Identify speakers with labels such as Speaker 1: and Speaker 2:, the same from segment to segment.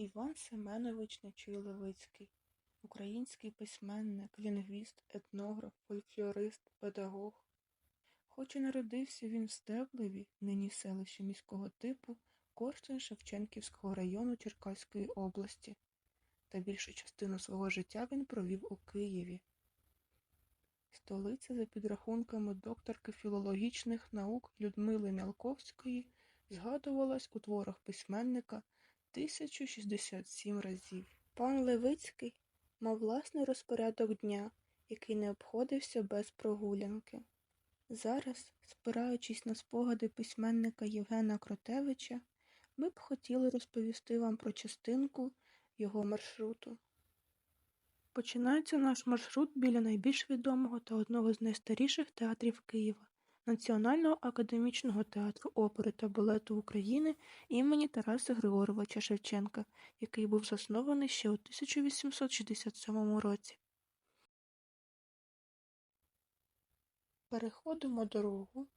Speaker 1: Іван Семенович Нечуй Левицький – український письменник, лінгвіст, етнограф, фольклорист, педагог. Хоч і народився він в Стеблеві, нині селище міського типу, Корсунь-Шевченківського району Черкаської області, та більшу частину свого життя він провів у Києві. Столиця, за підрахунками докторки філологічних наук Людмили Мялковської, згадувалась у творах письменника 1067 разів. Пан Левицький мав власний розпорядок дня, який не обходився без прогулянки. Зараз, спираючись на спогади письменника Євгена Кротевича, ми б хотіли розповісти вам про частинку його маршруту. Починається наш маршрут біля найбільш відомого та одного з найстаріших театрів Києва Національного академічного театру опери та балету України імені Тараса Григоровича Шевченка, який був заснований ще у 1867 році. Переходимо дорогу,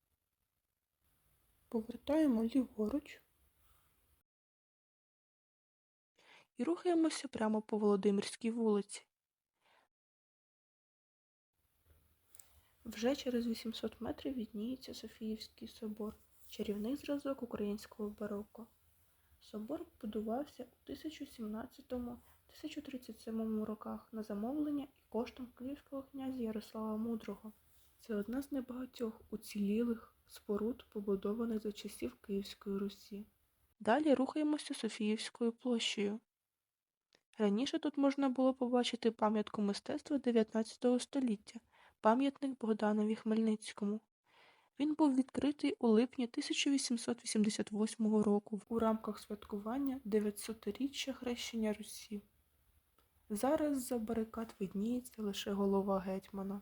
Speaker 1: повертаємо ліворуч і рухаємося прямо по Володимирській вулиці. Вже через 800 метрів відніється Софіївський собор, чарівний зразок українського бароко. Собор будувався у 1017-1037 роках на замовлення і коштом київського князя Ярослава Мудрого. Це одна з небагатьох уцілілих споруд, побудованих за часів Київської Русі. Далі рухаємося Софіївською площею. Раніше тут можна було побачити пам'ятку мистецтва 19 століття, пам'ятник Богданові Хмельницькому. Він був відкритий у липні 1888 року у рамках святкування 900-річчя хрещення Русі. Зараз за барикад видніється лише голова гетьмана.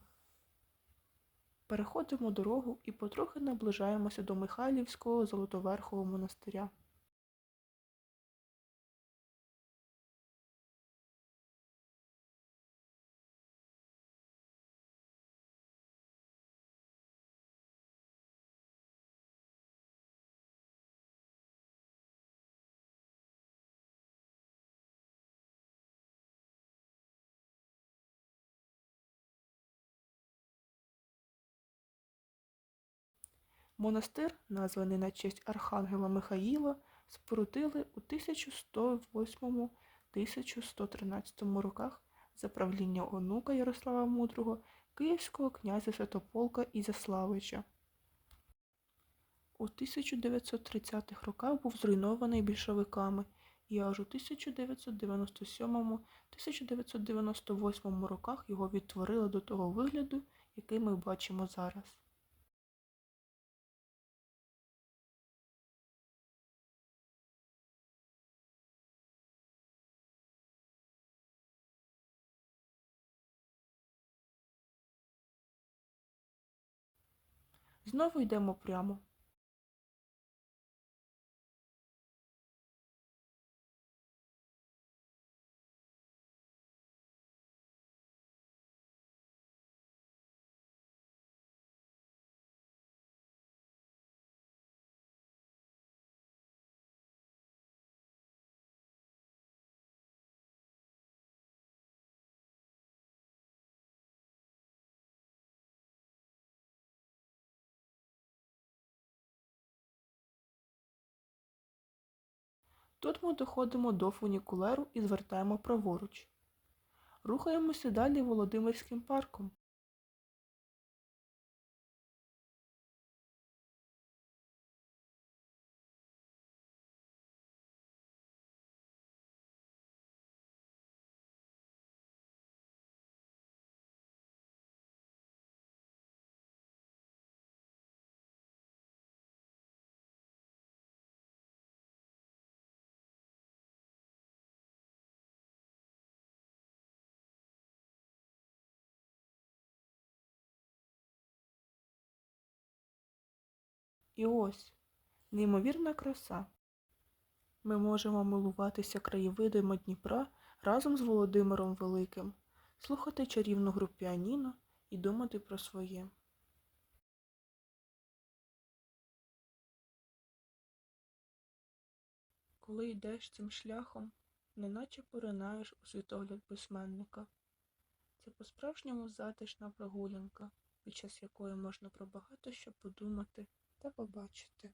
Speaker 1: Переходимо дорогу і потрохи наближаємося до Михайлівського Золотоверхового монастиря. Монастир, названий на честь архангела Михаїла, спорудили у 1108-1113 роках за правління онука Ярослава Мудрого, київського князя Святополка Ізяславича. У 1930-х роках був зруйнований більшовиками і аж у 1997-1998 роках його відтворили до того вигляду, який ми бачимо зараз. Знову йдемо прямо. Тут ми доходимо до фунікулеру і звертаємо праворуч. Рухаємося далі Володимирським парком. І ось неймовірна краса. Ми можемо милуватися краєвидами Дніпра разом з Володимиром Великим, слухати чарівну гру піаніно і думати про своє. Коли йдеш цим шляхом, неначе поринаєш у світогляд письменника. Це по-справжньому затишна прогулянка, під час якої можна про багато що подумати та побачити.